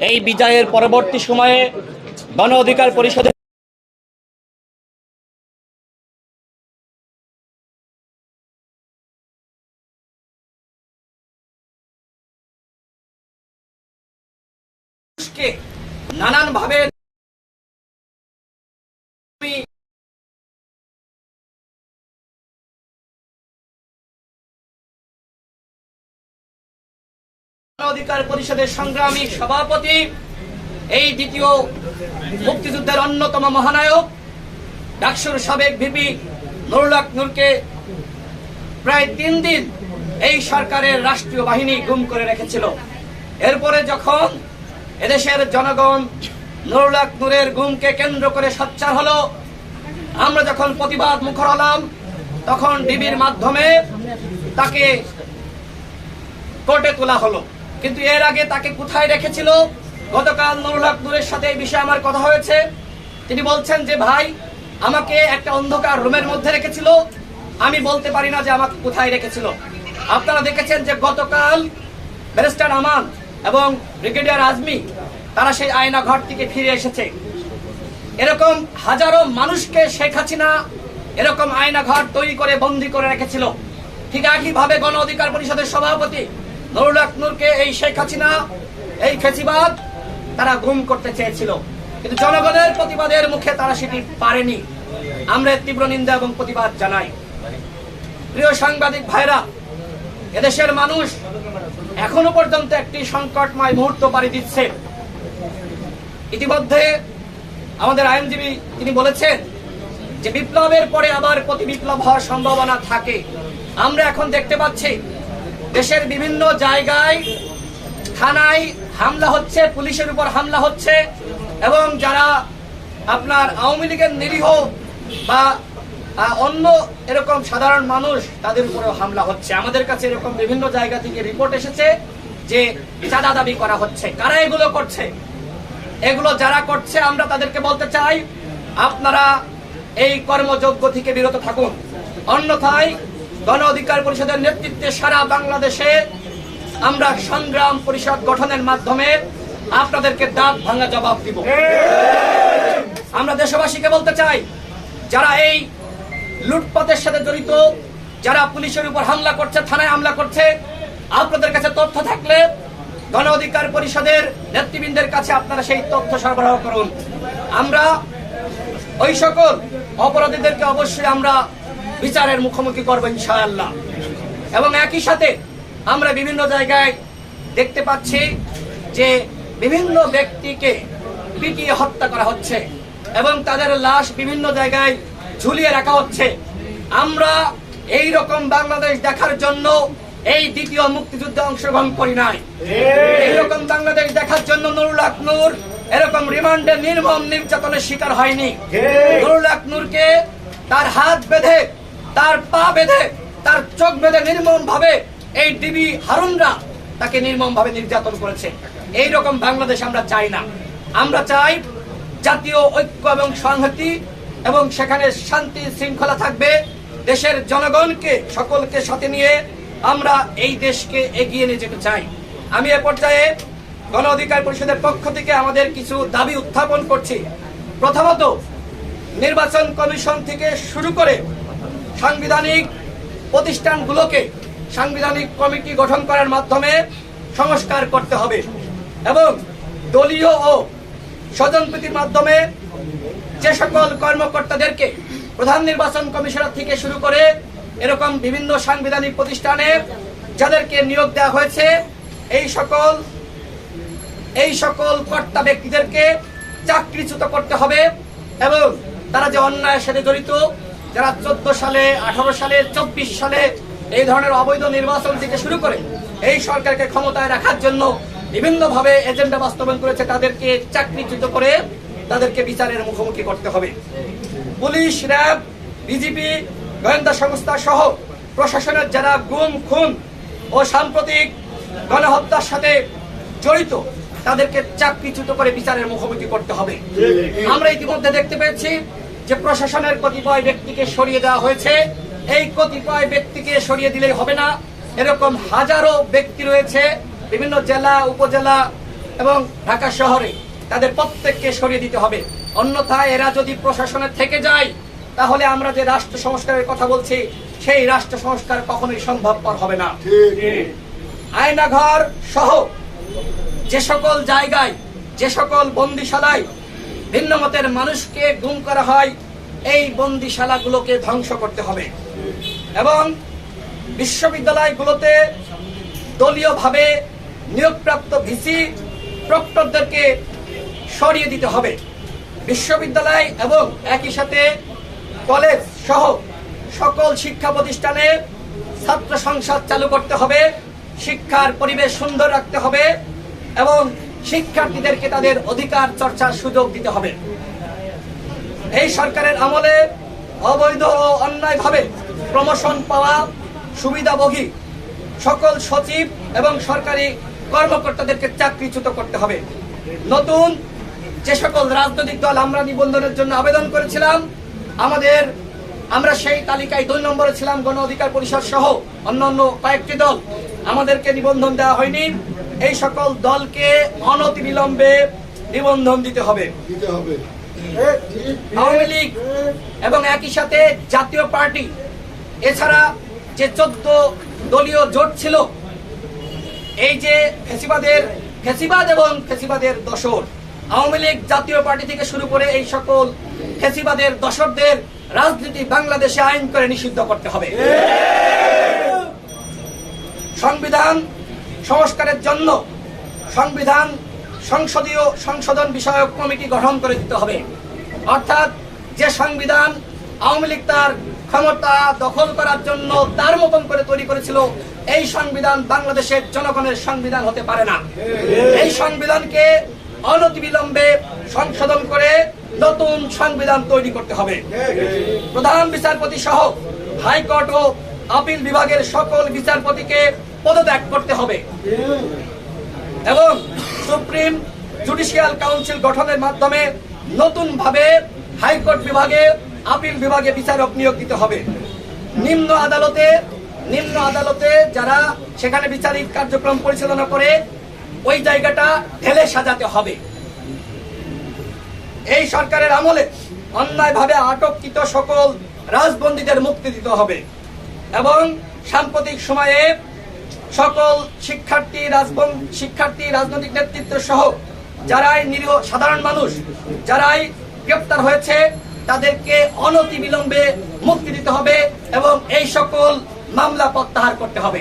এই বিজয়ের পরবর্তী সময়ে গণ অধিকার পরিষদের অধিকার পরিষদের সংগ্রামী সভাপতি, এই দ্বিতীয় মুক্তিযুদ্ধের অন্যতম মহানায়ক, ডাকসুর সাবেক ভিপি নুরুলাক নূরকে প্রায় তিন দিন এই সরকারের রাষ্ট্রীয় বাহিনী গুম করে রেখেছিল। এরপরে যখন এদেশের জনগণ নুরুলাক নূরের গুমকে কেন্দ্র করে সোচ্চার হলো, আমরা যখন প্রতিবাদ মুখর হলাম, তখন ডিবির মাধ্যমে তাকে কোর্টে তোলা হলো। কিন্তু এর আগে তাকে কোথায় রেখেছিল? গতকাল নুরুল হক নূরের সাথে এই বিষয়ে আমার কথা হয়েছে। তিনি বলছেন যে, ভাই, আমাকে একটা অন্ধকার রুমের মধ্যে রেখেছিল। আমি বলতে পারি না যে আমাকে কোথায় রেখেছিল। আপনারা দেখেছেন যে গতকাল ব্যারিস্টার আমান এবং ব্রিগেডিয়ার আজমি, তারা সেই আয়না ঘর থেকে ফিরে এসেছে। এরকম হাজারো মানুষকে শেখ হাসিনা এরকম আয়না ঘর তৈরি করে, বন্দি করে রেখেছিল। ঠিক একইভাবে গণ অধিকার পরিষদের সভাপতি নুরুল হক নূরকে এই শেখ হাসিনা, এই ফেসিবাদ তারা গুম করতে চেয়েছিল। কিন্তু জনগণের প্রতিবাদের মুখে তারা সেটি পারেনি। আমরা তীব্র নিন্দা এবং প্রতিবাদ জানাই। প্রিয় সাংবাদিক ভাইরা, এদেশের মানুষ এখনও পর্যন্ত একটি সংকটময় মুহূর্ত পাড়ি দিচ্ছে। ইতিমধ্যে আমাদের আইনজীবী তিনি বলেছেন যে বিপ্লবের পরে আবার প্রতি বিপ্লব হওয়ার সম্ভাবনা থাকে। আমরা এখন দেখতে পাচ্ছি দেশের বিভিন্ন জায়গায় থানায় হামলা হচ্ছে, পুলিশের উপর হামলা হচ্ছে, এবং যারা আপনার আওয়ামী লীগের নিরীহ বা অন্য এরকম সাধারণ মানুষ, তাদের উপরেও হামলা হচ্ছে। আমাদের কাছে এরকম বিভিন্ন জায়গা থেকে রিপোর্ট এসেছে যে চাঁদা দাবি করা হচ্ছে। কারা এগুলো করছে? এগুলো যারা করছে, আমরা তাদেরকে বলতে চাই, আপনারা এই কর্মযোগ্য থেকে বিরত থাকুন। অন্যথায় গণ অধিকার পরিষদের নেতৃত্বে সারা বাংলাদেশে আমরা সংগ্রাম পরিষদ গঠনের মাধ্যমে আপনাদেরকে দাঁত ভাঙা জবাব দিব। আমরা দেশবাসীকে বলতে চাই, যারা এই লুটপাটের সাথে জড়িত, যারা পুলিশের উপর হামলা করছে, থানায় হামলা করছে, আপনাদের কাছে তথ্য থাকলে গণ অধিকার পরিষদের নেতৃবৃন্দের কাছে আপনারা সেই তথ্য সরবরাহ করুন। আমরা ওই সকল অপরাধীদেরকে অবশ্যই আমরা বিচারের মুখোমুখি করব ইনশাআল্লাহ। এবং একই সাথে আমরা বিভিন্ন জায়গায় দেখতে পাচ্ছি যে বিভিন্ন ব্যক্তিকে পিটিয়ে হত্যা করা হচ্ছে এবং তাদের লাশ বিভিন্ন জায়গায় ঝুলিয়ে রাখা হচ্ছে। আমরা এই রকম বাংলাদেশ দেখার জন্য এই দ্বিতীয় মুক্তিযুদ্ধে অংশগ্রহণ করি নাই। এইরকম বাংলাদেশ দেখার জন্য নুরুল হক নূর এরকম রিমান্ডে নির্মম নির্যাতনের শিকার হয়নি। নুরুল আকনুরকে তার হাত বেঁধে তার পা বেঁধে, তার চোখ বেঁধে নির্মম ভাবে এই ডিবি হারুনরা তাকে নির্মম ভাবে নির্যাতন করেছে। এই রকম বাংলাদেশ আমরা চাই না। আমরা চাই জাতীয় ঐক্য এবং সংহতি এবং সেখানে শান্তি শৃঙ্খলা থাকবে। দেশের জনগণকে, সকলকে সাথে নিয়ে আমরা এই দেশকে এগিয়ে নিয়ে যেতে চাই। আমি এ পর্যায়ে গণ অধিকার পরিষদের পক্ষ থেকে আমাদের কিছু দাবি উত্থাপন করছি। প্রথমত, নির্বাচন কমিশন থেকে শুরু করে সাংবিধানিক প্রতিষ্ঠানগুলোকে সাংবিধানিক কমিটি গঠন করার মাধ্যমে সংস্কার করতে হবে এবং দলীয় ও স্বজনপ্রীতির মাধ্যমে যে সকল কর্মকর্তাদেরকে প্রধান নির্বাচন কমিশনার থেকে শুরু করে এরকম বিভিন্ন সাংবিধানিক প্রতিষ্ঠানে যাদেরকে নিয়োগ দেওয়া হয়েছে, এই সকল এই সকল কর্তা ব্যক্তিদেরকে চাকরিচ্যুত করতে হবে এবং তারা যে অন্যায়ের সাথে জড়িত যারা চোদ্দ সালে আঠারো সালে চব্বিশ সালে এই ধরনের অবৈধ নির্বাচন থেকে শুরু করে এই সরকারকে ক্ষমতায় রাখার জন্য বিভিন্নভাবে এজেন্ডা বাস্তবায়ন করেছে তাদেরকে চাকরিচ্যুত করে তাদেরকে বিচারের মুখোমুখি করতে হবে। পুলিশ র্যাব বিজিবি গোয়েন্দা সংস্থা সহ প্রশাসনের যারা গুম খুন ও সাম্প্রতিক গণহত্যার সাথে জড়িত তাদেরকে চাকরিচ্যুত করে বিচারের মুখোমুখি করতে হবে। আমরা ইতিমধ্যে দেখতে পেয়েছি যে প্রশাসনের কতিপয় ব্যক্তিকে সরিয়ে দেওয়া হয়েছে, এই কতিপয় ব্যক্তিকে সরিয়ে দিলেই হবে না। এরকম হাজারো ব্যক্তি রয়েছে, বিভিন্ন জেলা, উপজেলা এবং ঢাকা শহরে তাদের প্রত্যেককে সরিয়ে দিতে হবে। অন্যথায় এরা যদি প্রশাসনে থেকে যায়, তাহলে আমরা যে রাষ্ট্র সংস্কারের কথা বলছি, সেই রাষ্ট্র সংস্কার কখনোই সম্ভবপর হবে না। আয়নাঘর সহ যে সকল জায়গায়, যে সকল বন্দিশালায় ভিন্ন মতের মানুষকে গুম করা হয়, এই বন্দিশালাগুলোকে ধ্বংস করতে হবে। এবং বিশ্ববিদ্যালয়গুলোতে দলীয়ভাবে নিয়োগপ্রাপ্ত ভিসি প্রক্টরদেরকে সরিয়ে দিতে হবে। বিশ্ববিদ্যালয় এবং একই সাথে কলেজ সহ সকল শিক্ষা প্রতিষ্ঠানে ছাত্র সংসদ চালু করতে হবে, শিক্ষার পরিবেশ সুন্দর রাখতে হবে এবং শিক্ষার্থীদেরকে তাদের অধিকার চর্চার সুযোগ দিতে হবে। এই সরকারের আমলে অবৈধ ও অন্যায়ভাবে প্রমোশন পাওয়া সুবিধাভোগী সকল সচিব এবং সরকারি কর্মকর্তাদেরকে চাকরিচ্যুত করতে হবে। নতুন যে সকল রাজনৈতিক দল আমরা নিবন্ধনের জন্য আবেদন করেছিলাম, আমাদের আমরা সেই তালিকায় দুই নম্বরে ছিলাম গণ অধিকার পরিষদ সহ অন্যান্য কয়েকটি দল। আমাদেরকে নিবন্ধন দেওয়া হয়নি। এই সকল দলকে অনতিবিলম্বে নিবন্ধন দিতে হবে। দিতে হবে। আওয়ামী লীগ এবং একই সাথে জাতীয় পার্টি এছাড়া যে চোদ্দ দলীয় জোট ছিল এই যে ফেসিবাদের ফেসিবাদ এবং ফেসিবাদের দশর আওয়ামী লীগ জাতীয় পার্টি থেকে শুরু করে এই সকল ফেসিবাদের দশরদের রাজনীতি বাংলাদেশে আইন করে নিষিদ্ধ করতে হবে। সংবিধান সংস্কারের জন্য সংবিধান সংসদীয় সংশোধন বিষয়ক কমিটি গঠন করে দিতে হবে। অর্থাৎ যে সংবিধান আওয়ামী লীগ তার ক্ষমতা দখল করার জন্য তার মতন করে তৈরি করেছিল, এই সংবিধান বাংলাদেশের জনগণের সংবিধান হতে পারে না। এই সংবিধানকে অনতিবিলম্বে সংশোধন করে নতুন সংবিধান তৈরি করতে হবে। প্রধান বিচারপতি সহ হাইকোর্ট ও আপিল বিভাগের সকল বিচারপতিকে পদত্যাগ করতে হবে। এবং সুপ্রিম জুডিশিয়াল কাউন্সিল গঠনের মাধ্যমে নতুন ভাবে হাইকোর্ট বিভাগে, আপিল বিভাগে বিচারক নিয়োগ দিতে হবে। নিম্ন আদালতে নিম্ন আদালতে যারা সেখানে বিচারিক কার্যক্রম পরিচালনা করে, ওই জায়গাটা ঢেলে সাজাতে হবে। এই সরকারের আমলে অন্যায়ভাবে আটককৃত সকল রাজবন্দীদের মুক্তি দিতে হবে। এবং সাম্প্রতিক সময়ে সকল শিক্ষার্থী শিক্ষার্থী, রাজনৈতিক নেতৃত্ব সহ যারাই নিরীহ সাধারণ মানুষ, যারাই গ্রেপ্তার হয়েছে, তাদেরকে অনতি বিলম্বে মুক্তি দিতে হবে এবং এই সকল মামলা প্রত্যাহার করতে হবে।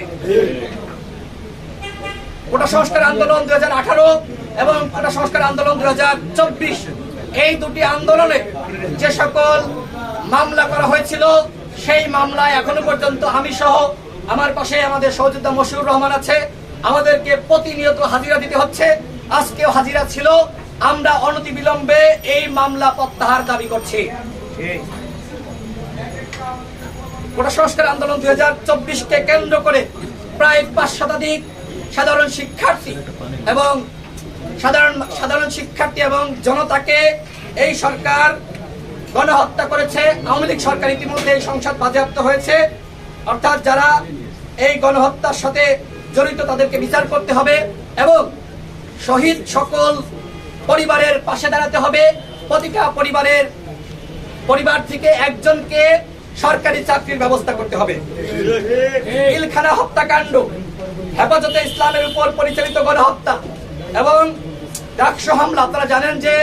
কোটা সংস্কার আন্দোলন দুই হাজার আঠারো এবং কোটা সংস্কার আন্দোলন দুই হাজার চব্বিশ, এই দুটি আন্দোলনে যে সকল মামলা করা হয়েছিল, সেই মামলায় এখনও পর্যন্ত আমি সহ আমার পাশে আমাদের সহযোদ্ধা মশিউর রহমান আছে। আমাদেরকে প্রতিনিয়ত হাজিরা দিতে হচ্ছে। আজকেও হাজিরা ছিল। আমরা অনতিবিলম্বে এই মামলা প্রত্যাহার দাবি করছি। সংস্কার আন্দোলন দুই হাজার চব্বিশকে কেন্দ্র করে প্রায় পাঁচ শতাধিক সাধারণ শিক্ষার্থী এবং সাধারণ সাধারণ শিক্ষার্থী এবং জনতাকে এই সরকার গণহত্যা করেছে। আওয়ামী লীগ সরকার ইতিমধ্যে এই সংসদ বাজেয়াপ্ত হয়েছে। অর্থাৎ যারা এই গণহত্যার সাথে জড়িত তাদেরকে বিচার করতে হবে এবং শহীদ সকল পরিবারের পাশে দাঁড়াতে হবে। প্রতিটা পরিবারের পরিবার থেকে একজনকে সরকারি চাকরির ব্যবস্থা করতে হবে। ইলখানা হত্যাকাণ্ড, হেফাজতে ইসলামের উপর পরিচালিত গণহত্যা এবং ডাকসু হামলা। আপনারা জানেন যে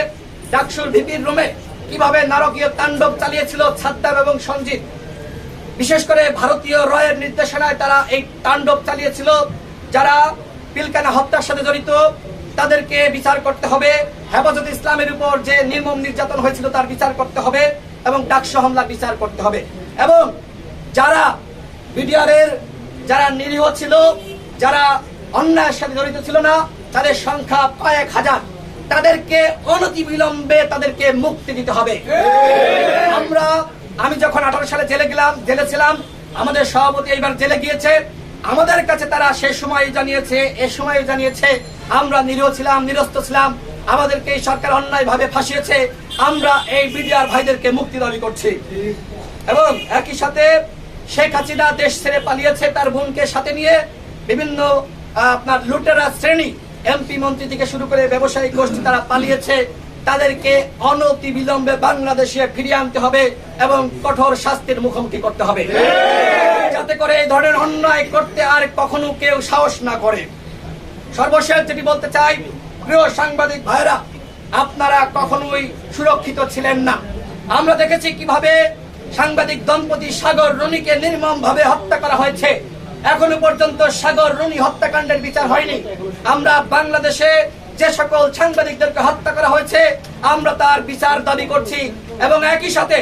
ডাকসুর ভিপির রুমে কীভাবে নারকীয় তাণ্ডব চালিয়েছিল ছাদ্দাম এবং সঞ্জিত। বিশেষ করে ভারতীয় রয়ের নির্দেশনায় তারা এই তাণ্ডব চালিয়েছিল। যারা পিলকানা হত্যার সাথে জড়িত, তাদেরকে বিচার করতে হবে। হেফাজত ইসলামের উপর যে নির্মম নির্যাতন হয়েছিল, তার বিচার করতে হবে এবং ডাকসু হামলা বিচার করতে হবে। এবং যারা বিডিআরের যারা নিরীহ ছিল, যারা অন্যায়ের সাথে জড়িত ছিল না, তাদের সংখ্যা কয়েক হাজার। তাদেরকে অনতিবিলম্বে তাদেরকে মুক্তি দিতে হবে। আমরা আমি যখন আঠারো সালে জেলে গেলাম, জেলে ছিলাম, আমাদের সভাপতি এইবার জেলে গিয়েছে। আমাদের কাছে তারা সে সময় জানিয়েছে, এ সময় জানিয়েছে, আমরা নিরীহ ছিলাম, নিরস্ত ছিলাম, আমাদেরকে এই সরকার অন্যায় ভাবে ফাঁসিয়েছে, আমরা এই বিডিআর ভাইদেরকে মুক্তি দাবি করছি। এবং একই সাথে শেখ হাসিনা দেশ ছেড়ে পালিয়েছে তার বোনকে সাথে নিয়ে। বিভিন্ন আপনার লুটেরা শ্রেণি এমপি মন্ত্রী থেকে শুরু করে ব্যবসায়িক গোষ্ঠী তারা পালিয়েছে। তাদেরকে অনতি বিলম্বে বাংলাদেশে ফিরিয়ে আনতে হবে এবং কঠোর শাস্তির মুখোমুখি করতে হবে। যাতে করে এই ধরনের অন্যায় করতে আর কখনো কেউ সাহস না করে। সর্বশেষ যেটি বলতে চাই, প্রিয় সাংবাদিক ভাইরা আপনারা কখনোই সুরক্ষিত ছিলেন না। আমরা দেখেছি কীভাবে সাংবাদিক দম্পতি সাগর রনিকে নির্মম ভাবে হত্যা করা হয়েছে। এখনও পর্যন্ত সাগর রনি হত্যাকাণ্ডের বিচার হয়নি। আমরা বাংলাদেশে যে সকল সাংবাদিকদেরকে হত্যা করা হয়েছে, আমরা তার বিচার দাবি করছি এবং একই সাথে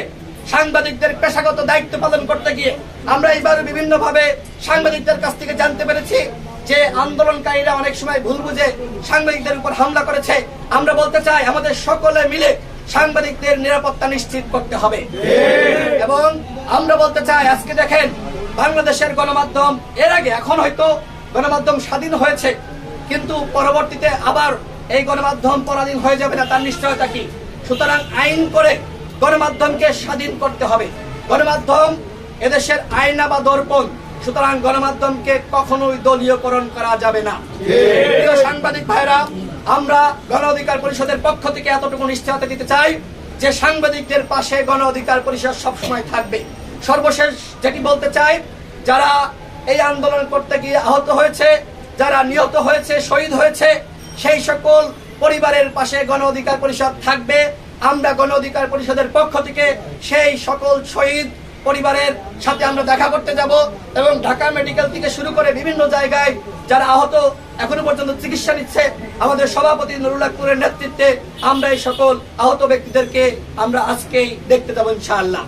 সাংবাদিকদের পেশাগত দায়িত্ব পালন করতে গিয়ে আমরা এবার বিভিন্ন ভাবে সাংবাদিকদের কাছ থেকে জানতে পেরেছি যে আন্দোলনকারীরা অনেক সময় ভুল বুঝে সাংবাদিকদের উপর হামলা করেছে। আমরা বলতে চাই, আমাদের সকলে মিলে সাংবাদিকদের নিরাপত্তা নিশ্চিত করতে হবে। এবং আমরা বলতে চাই, আজকে দেখেন বাংলাদেশের গণমাধ্যম, এর আগে, এখন হয়তো গণমাধ্যম স্বাধীন হয়েছে। কিন্তু পরবর্তীতে আবার এই গণমাধ্যম পরাধীন হয়ে যাবে না, তার নিশ্চয়তা কি? সুতরাং আইন করে গণমাধ্যমকে স্বাধীন করতে হবে। গণমাধ্যম এদেশের আয়না বা দর্পণ, সুতরাং গণমাধ্যমকে কখনোই দলীয়করণ করা যাবে না। সাংবাদিক ভাইরা, আমরা গণ অধিকার পরিষদের পক্ষ থেকে এতটুকু নিশ্চয়তা দিতে চাই যে সাংবাদিকদের পাশে গণ অধিকার পরিষদ সবসময় থাকবে। সর্বশেষ যেটি বলতে চাই, যারা এই আন্দোলন করতে গিয়ে আহত হয়েছে যারা নিহত হয়েছে, শহীদ হয়েছে, সেই সকল পরিবারের পাশে গণ অধিকার পরিষদ থাকবে। আমরা গণ অধিকার পরিষদের পক্ষ থেকে সেই সকল শহীদ পরিবারের সাথে আমরা দেখা করতে যাব এবং ঢাকা মেডিকেল থেকে শুরু করে বিভিন্ন জায়গায় যারা আহত এখনও পর্যন্ত চিকিৎসা নিচ্ছে, আমাদের সভাপতি নুরুল্লাহপুরের নেতৃত্বে আমরা এই সকল আহত ব্যক্তিদেরকে আমরা আজকেই দেখতে যাব ইনশাআল্লাহ।